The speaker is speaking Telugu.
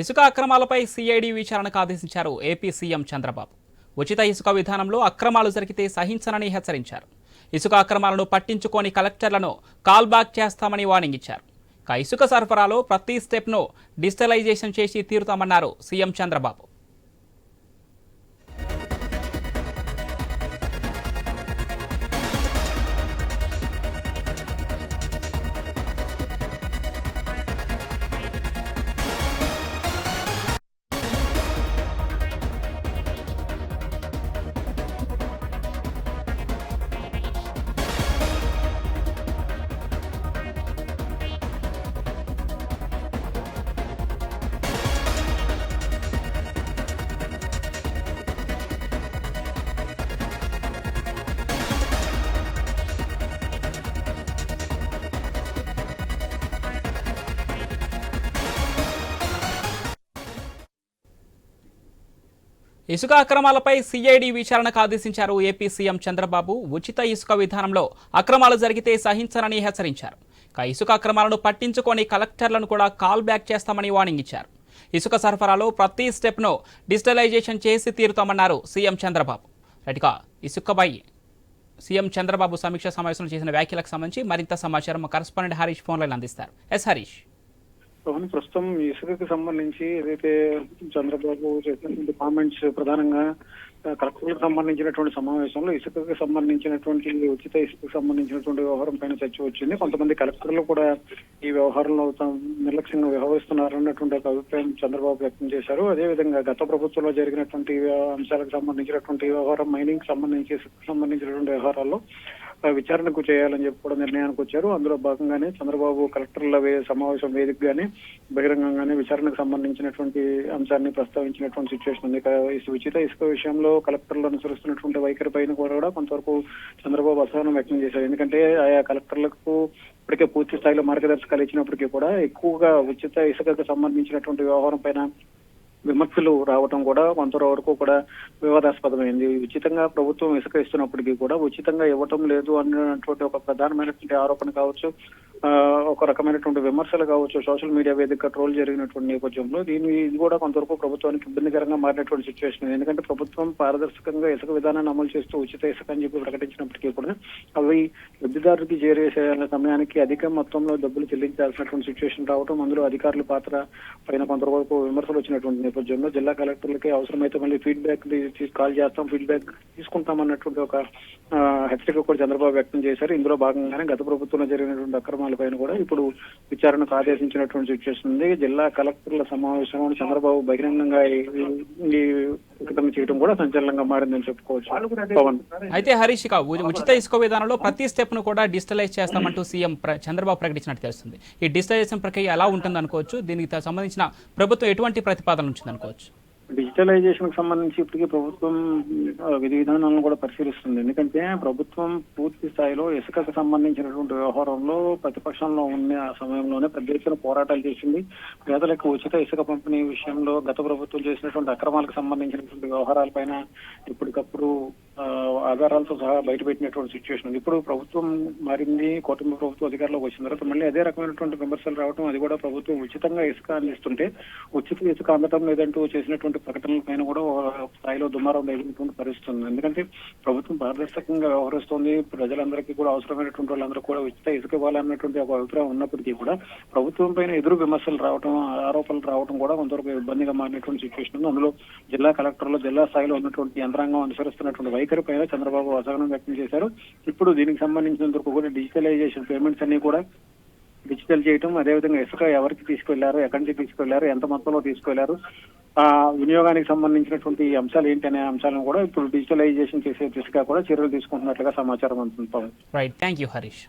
ఇసుక అక్రమాలపై సిఐడి విచారణకు ఆదేశించారు ఏపీ సీఎం చంద్రబాబు. ఉచిత ఇసుక విధానంలో అక్రమాలు జరిగితే సహించనని హెచ్చరించారు. ఇసుక అక్రమాలను పట్టించుకోని కలెక్టర్లను కాల్ బ్యాక్ చేస్తామని వార్నింగ్ ఇచ్చారు. ఇసుక సరఫరాలో ప్రతి స్టెప్ను డిజిటలైజేషన్ చేసి తీరుతామన్నారు సీఎం చంద్రబాబు. ఇసుక అక్రమాలపై సిఐడి విచారణకు ఆదేశించారు ఏపీ సీఎం చంద్రబాబు. ఉచిత ఇసుక విధానంలో అక్రమాలు జరిగితే సహించనని హెచ్చరించారు. ఇక ఇసుక అక్రమాలను పట్టించుకొని కలెక్టర్లను కూడా కాల్ బ్యాక్ చేస్తామని వార్నింగ్ ఇచ్చారు. ఇసుక సరఫరాలో ప్రతి స్టెప్ను డిజిటలైజేషన్ చేసి తీరుతామన్నారు సీఎం చంద్రబాబు. రెడ్గా ఇసుకపై సీఎం చంద్రబాబు సమీక్ష సమావేశంలో చేసిన వ్యాఖ్యలకు సంబంధించి మరింత సమాచారం కరస్పాండెంట్ హరీష్ ఫోన్లైన్ అందిస్తారు. ఎస్ హరీష్. అవును ప్రస్తుతం ఇసుకకి సంబంధించి ఏదైతే చంద్రబాబు చేసినటువంటి కామెంట్స్ ప్రధానంగా కలెక్టర్లకు సంబంధించినటువంటి సమావేశంలో ఇసుకకి సంబంధించినటువంటి ఉచిత ఇసుకకు సంబంధించినటువంటి వ్యవహారం పైన చర్చ వచ్చింది. కొంతమంది కలెక్టర్లు కూడా ఈ వ్యవహారంలో నిర్లక్ష్యంగా వ్యవహరిస్తున్నారు అన్నటువంటి ఒక అభిప్రాయం చంద్రబాబు వ్యక్తం చేశారు. అదేవిధంగా గత ప్రభుత్వంలో జరిగినటువంటి అంశాలకు సంబంధించినటువంటి వ్యవహారం మైనింగ్ సంబంధించి ఇసుకకు సంబంధించినటువంటి వ్యవహారాల్లో విచారణకు చేయాలని చెప్పి కూడా నిర్ణయానికి వచ్చారు. అందులో భాగంగానే చంద్రబాబు కలెక్టర్ల వే- సమావేశం వేదికగానే బహిరంగంగానే విచారణకు సంబంధించినటువంటి అంశాన్ని ప్రస్తావించినటువంటి సిచ్యువేషన్ ఉంది. ఉచిత ఇసుక విషయంలో కలెక్టర్లు అనుసరిస్తున్నటువంటి వైఖరి పైన కూడా కొంతవరకు చంద్రబాబు అసహనం వ్యక్తం చేశారు. ఎందుకంటే ఆయా కలెక్టర్లకు ఇప్పటికే పూర్తి స్థాయిలో మార్గదర్శకాలు ఇచ్చినప్పటికీ కూడా ఎక్కువగా ఉచిత ఇసుకకు సంబంధించినటువంటి వ్యవహారం పైన విమర్శలు రావటం కూడా కొంతవరకు కూడా వివాదాస్పదమైంది. ఉచితంగా ప్రభుత్వం ఇసుక ఇస్తున్నప్పటికీ కూడా ఉచితంగా ఇవ్వటం లేదు అన్నటువంటి ఒక ప్రధానమైనటువంటి ఆరోపణ కావచ్చు. ఒక రకమైనటువంటి విమర్శలు కావచ్చు సోషల్ మీడియా వేదిక ట్రోల్ జరిగినటువంటి నేపథ్యంలో దీని ఇది కూడా కొంతవరకు ప్రభుత్వానికి ఇబ్బందికరంగా మారినటువంటి సిచ్యువేషన్ ఎందుకంటే ప్రభుత్వం పారదర్శకంగా ఇసుక విధానాన్ని అమలు చేస్తూ ఉచిత ఇసుక అని చెప్పి ప్రకటించినప్పటికీ కూడా అవి లబ్ధిదారుడికి చేరేసే సమయానికి అధిక మొత్తంలో డబ్బులు చెల్లించాల్సినటువంటి సిచ్యువేషన్ రావడం అందులో అధికారుల పాత్ర పైన కొంతవరకు విమర్శలు వచ్చినటువంటి నేపథ్యంలో జిల్లా కలెక్టర్లకి అవసరమైతే మళ్ళీ ఫీడ్బ్యాక్ కాల్ చేస్తాం ఫీడ్బ్యాక్ తీసుకుంటాం అన్నటువంటి ఒక ఆ, హెచ్చరిక కూడా చంద్రబాబు వ్యక్తం చేశారు. ఇందులో భాగంగానే గత ప్రభుత్వంలో జరిగినటువంటి అక్రమాలపైన కూడా ఇప్పుడు విచారణకు ఆదేశించినటువంటి సిచ్యువేషన్ ఉంది. జిల్లా కలెక్టర్ల సమావేశంలో చంద్రబాబు బహిరంగంగా ఈ- ప్రకటన చేయడం కూడా సంచలనంగా మారిందని చెప్పుకోవచ్చు. పవన్. అయితే హరీష్ ఉచిత ఇసుక విధానంలో ప్రతి స్టెప్ను కూడా డిజిటలైజ్ చేస్తామంటూ సీఎం చంద్రబాబు ప్రకటించినట్టు తెలుస్తుంది. ఈ డిజిటలైజేషన్ ప్రక్రియ ఎలా ఉంటుంది అనుకోవచ్చు దీనికి సంబంధించిన ప్రభుత్వం ఎటువంటి ప్రతిపాదన ఉంచింది అనుకోవచ్చు డిజిటలైజేషన్కి సంబంధించి ఇప్పటికీ ప్రభుత్వం విధి విధానాలను కూడా పరిశీలిస్తుంది. ఎందుకంటే ప్రభుత్వం పూర్తి స్థాయిలో ఇసుకకు సంబంధించినటువంటి వ్యవహారంలో ప్రతిపక్షంలో ఉన్న సమయంలోనే పెద్ద ఎత్తున పోరాటాలు చేసింది. పేదలకు ఉచిత ఇసుక పంపిణీ విషయంలో గత ప్రభుత్వం చేసినటువంటి అక్రమాలకు సంబంధించినటువంటి వ్యవహారాలపైన ఇప్పటికప్పుడు ఆధారాలతో సహా బయటపెట్టినటువంటి సిచ్యువేషన్ ఉంది. ఇప్పుడు ప్రభుత్వం మారింది కూటమి ప్రభుత్వం అధికారంలోకి వచ్చిన తర్వాత మళ్ళీ అదే రకమైనటువంటి విమర్శలు రావడం అది కూడా ప్రభుత్వం ఉచితంగా ఇసుక అందిస్తుంటే ఉచిత ఇసుక అందటం లేదంటూ చేసినటువంటి ప్రకటనల పైన కూడా ఒక స్థాయిలో దుమారం లేనటువంటి పరిస్థితి ఉంది. ఎందుకంటే ప్రభుత్వం పారదర్శకంగా వ్యవహరిస్తోంది. ప్రజలందరికీ కూడా అవసరమైనటువంటి వాళ్ళందరూ కూడా ఉచిత ఇసుక ఇవ్వాలన్నటువంటి ఒక అభిప్రాయం ఉన్నప్పటికీ కూడా ప్రభుత్వం పైన ఎదురు విమర్శలు రావడం ఆరోపణలు రావడం కూడా కొంతవరకు ఇబ్బందిగా మారినటువంటి సిచ్యువేషన్ ఉంది. అందులో జిల్లా కలెక్టర్లు జిల్లా స్థాయిలో ఉన్నటువంటి యంత్రాంగం అనుసరిస్తున్నటువంటి వైఖరి పైన చంద్రబాబు అసహనం వ్యక్తం చేశారు. ఇప్పుడు దీనికి సంబంధించినంత వరకు కూడా డిజిటలైజేషన్ పేమెంట్స్ అన్ని కూడా డిజిటల్ చేయటం అదేవిధంగా ఇసుక ఎవరికి తీసుకెళ్ళారు ఎక్కడి నుంచి తీసుకెళ్ళారు ఎంత మొత్తంలో తీసుకెళ్ళారు ఆ వినియోగానికి సంబంధించినటువంటి అంశాలు ఏంటి అనే అంశాలను కూడా ఇప్పుడు డిజిటలైజేషన్ చేసే దిశగా కూడా చర్యలు తీసుకుంటున్నట్లుగా సమాచారం అందుతుంది రైట్ థ్యాంక్ యూ హరీష్